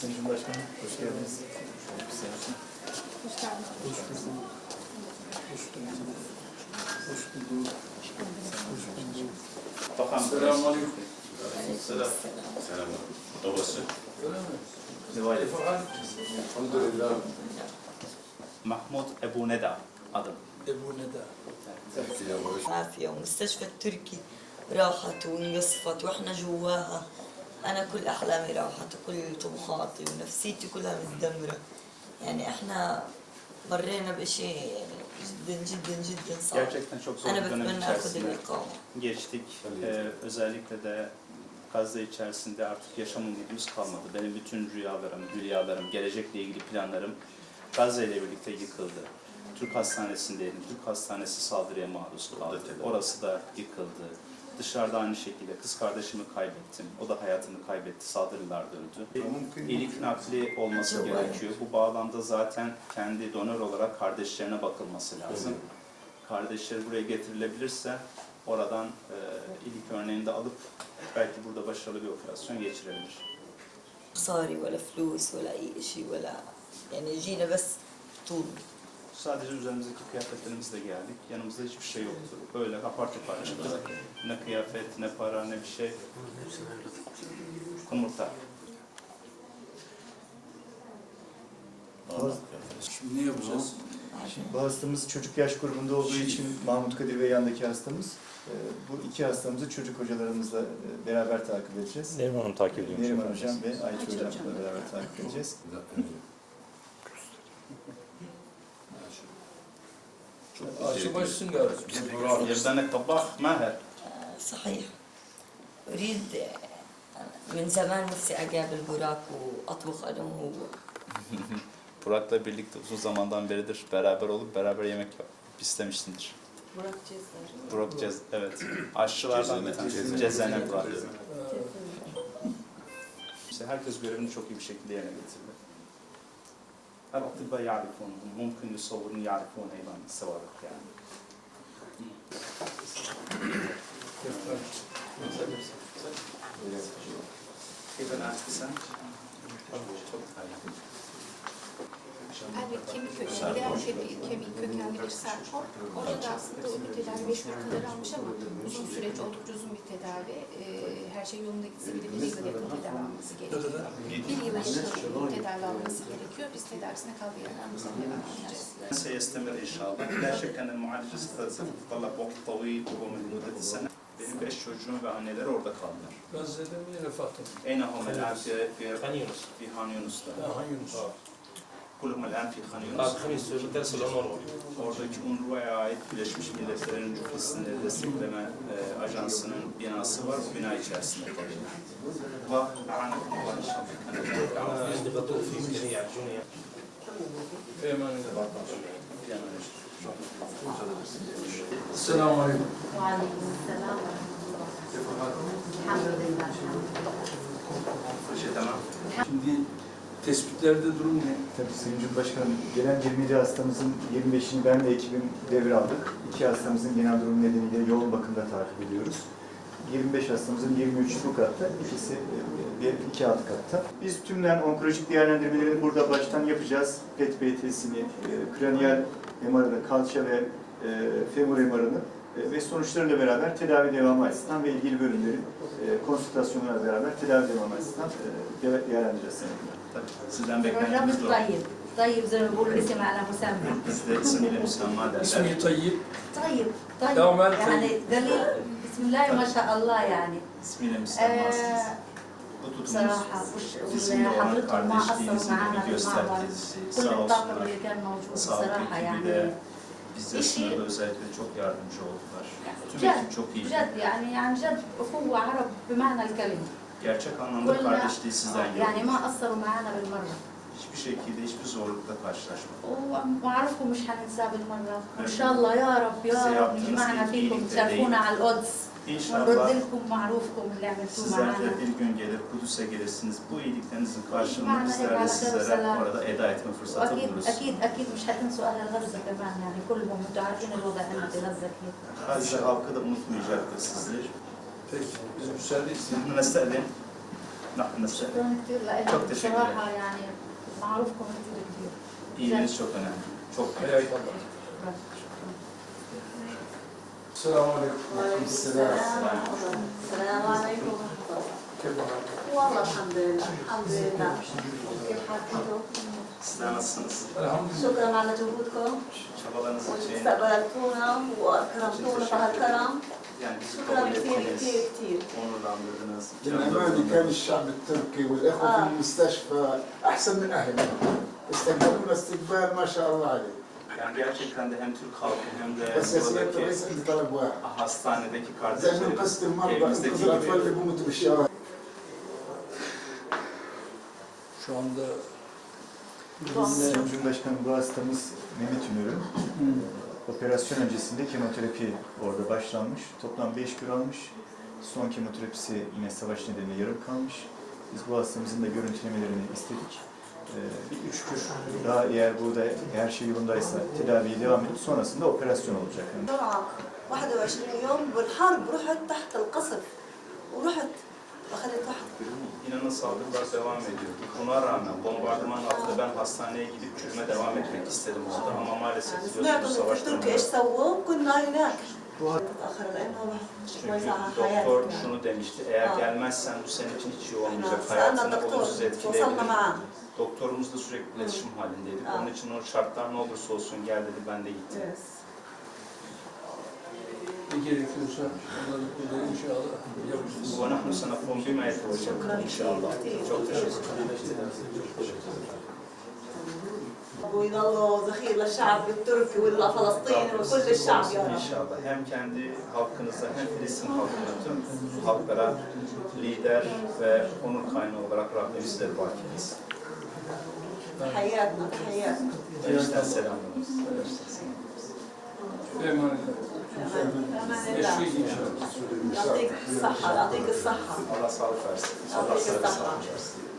Sayın Cumhurbaşkanım, hoş geldiniz. Hoş geldin. Hoş bulduk. Hoş bulduk. Hoş bulduk. Hoş bulduk. Bakan Selamünaleyküm. Selam. Selam. Babası. Öyle mi? Rivayet. Elhamdülillah. Mahmud Ebu Neda adım. Ebu Neda. عافية ومستشفى التركي راحت وانقصفت وإحنا جواها انا كل احلامي راحت وكل طموحاتي ونفسيتي كلها متدمرة يعني احنا مرينا بشيء يعني جدا جدا جدا صعب Gerçekten çok zor انا bir dönem بتمنى اخذ içerisinde الاقامة geçtik. Ee, özellikle de Gazze içerisinde artık yaşam umudumuz kalmadı. Benim bütün rüyalarım, hülyalarım, gelecekle ilgili planlarım Gazze ile birlikte yıkıldı. Türk hastanesindeydim. Türk hastanesi saldırıya maruz kaldı. Orası da yıkıldı. Dışarıda aynı şekilde kız kardeşimi kaybettim. O da hayatını kaybetti. Saldırılar döndü. İlik nakli olması Çok gerekiyor. Bu bağlamda zaten kendi donör olarak kardeşlerine bakılması lazım. Kardeşleri buraya getirilebilirse oradan e, ilik örneğini de alıp belki burada başarılı bir operasyon geçirebilir. مصاري ولا فلوس ولا اي شيء ولا يعني جينا بس طول Sadece üzerimizdeki kıyafetlerimizle geldik. Yanımızda hiçbir şey yoktu. Böyle apar topar çıktık. Ne kıyafet, ne para, ne bir şey. Kumurta. Şimdi ne yapacağız? Şimdi bu hastamız çocuk yaş grubunda olduğu için Mahmut Kadir Bey yandaki hastamız. Ee, Bu iki hastamızı çocuk hocalarımızla e, beraber takip edeceğiz. Neriman Hanım takip ediyormuş. Neriman Hocam ve Ayça Hocam'la beraber takip edeceğiz. Açı başsın galiba. Bravo. Yerden tabak maher. صحيح أريد من زمان نفسي أقابل براك وأطبخ أنا وهو Burak'la birlikte uzun zamandan beridir beraber olup beraber yemek yapmak istemiştimdir. براك جزر Burak Cez, evet. Aşçılardan bir tanesi. Cezene Burak. İşte herkes görevini çok iyi bir şekilde yerine getirdi. الأطباء يعرفون ممكن يصورون يعرفون أيضا السوابق يعني. كيف أنا أحسن؟ çok iyi. Elbette kemik kökenli, kemik, kemik kökenli bir serpon. Orada da aslında o bir tedavi 5 yıl kadar almış ama uzun süreç, oldukça uzun bir tedavi. Ee, her şey yolunda gitse bile bir yıla yakın tedavi alması gerekiyor. Bir yıl yakın tedavi alması gerekiyor. Biz tedavisine kaldığı yerden bu sefer devam edeceğiz. سيستمر إن شاء الله لا شك أن المعالجة ستتطلب وقت طويل وهو من مدة سنة benim beş çocuğum ve anneleri orada kaldılar. Gazze'de mi Refat'ta mı? أين هم الآن في في خان Kulhum el-en fi Khan Yunus. Suresi Onur Oradaki UNRWA'ya ait Birleşmiş Milletler'in Cüfesi'nde destekleme e, ajansının binası var. Bu bina içerisinde kalıyor. Selamun Aleyküm. Aleyküm Selam. Tespitlerde durum ne? Tabii Sayın Cumhurbaşkanım, gelen 27 hastamızın 25'ini ben ve ekibim devraldık. İki hastamızın genel durum nedeniyle yoğun bakımda takip ediyoruz. 25 hastamızın 23'ü bu katta, ikisi e, bir iki alt katta. Biz tümden onkolojik değerlendirmelerini burada baştan yapacağız. PET BT'sini, e, kraniyal MR'ını, kalça ve e, femur MR'ını e, ve sonuçlarıyla beraber tedavi devamı açısından ve ilgili bölümlerin e, konsültasyonlarla beraber tedavi devamı açısından e, de- değerlendireceğiz seninle. طيب،, طيب طيب زي ما بقول اسم على مسمى. اسمي طيب. طيب طيب. دوما طيب. يعني دليل بسم الله ما شاء الله يعني. اسمي لمسمى. آه صراحة وش حضرتهم ما أصلا معانا في المعبر كل الطاقم اللي كان موجود صراحة يعني. Bizde sınırda özellikle çok yardımcı oldular. Tüm ekip çok iyi. Yani yani kelime. gerçek anlamda kardeşliği sizden Yani ma asıl maana bil marra. Hiçbir şekilde hiçbir zorlukla karşılaşmadım. O ma'rufku mush hanensa bil marra. İnşallah ya Rabbi ya Rabbi cema'na fikum terfuna al ods. İnşallah sizler de bir gün gelir Kudüs'e gelirsiniz. Bu iyiliklerinizin karşılığını bizler de sizlere orada eda etme fırsatı buluruz. Gazze şey halkı da unutmayacaktır sizleri. Peki. Biz müsaade isteyelim. نستأذن نحن نستفيد. شكرا كثير لك Çok teşekkür بصراحة يعني معروفكم كثير كثير İyiliğiniz çok önemli. Çok Hayal Allah. Selamun Aleyküm. السلام السلام عليكم Keyif haber? والله الحمد لله الحمد لله كيف حالكم؟ Sizler nasılsınız? Elhamdülillah. شكرا على جهودكم Çabalarınız için واستقبلتونا واكرمتونا بهالكرم yani bizi شكرا kabul كثير ettiniz, كثير كثير onurlandırdınız. بالأمانة كان الشعب التركي والإخوة في آه. المستشفى أحسن من أهلنا استقبلونا استقبال ما شاء الله عليه Yani gerçekten de hem Türk halkı hem de بس يا سيادة buradaki الرئيس عندي طلب واحد hastanedeki زي ما kardeşlerimiz انقذت المرضى evimizdeki انقذ الأطفال اللي gibi بيموتوا بالشوارع Şu anda Sayın Cumhurbaşkanım bu hastamız Mehmet Ünür'ün operasyon öncesinde kemoterapi orada başlanmış. Toplam 5 gün almış. Son kemoterapisi yine savaş nedeniyle yarım kalmış. Biz bu hastamızın da görüntülemelerini istedik. Ee, bir üç gün daha eğer burada her şey yolundaysa tedaviye devam edip sonrasında operasyon olacak. Yani بسرعة 21 يوم بالحرب رحت تحت القصف ورحت أخذت واحد İnanın saldırılar devam ediyor. Buna rağmen bombardıman altında ben hastaneye gidip çürüme devam etmek istedim orada. Ama maalesef biliyorsunuz savaştan çünkü doktor şunu demişti, eğer gelmezsen bu senin için hiç iyi olmayacak, hayatını olumsuz etkileyebilir. Doktorumuz da sürekli iletişim halindeydik. Onun için o şartlar ne olursa olsun gel dedi, ben de gittim Yes. ne gerekiyorsa onları burada inşallah yapacağız. ونحن سنقوم بما يتوجب إن شاء الله. Çok teşekkür ويضلوا ذخير للشعب التركي والفلسطيني وكل الشعب يا رب İnşallah. Hem kendi halkınıza hem Filistin halkına tüm halklara lider ve onur kaynağı olarak Rabbim sizleri bakiriz. تحياتنا تحياتنا Enişten selamlarımız. Emanet. أمان Emanet. Eşlik inşallah. Yattık sahha, yattık sahha. Allah sağlık versin. Allah sağlık versin.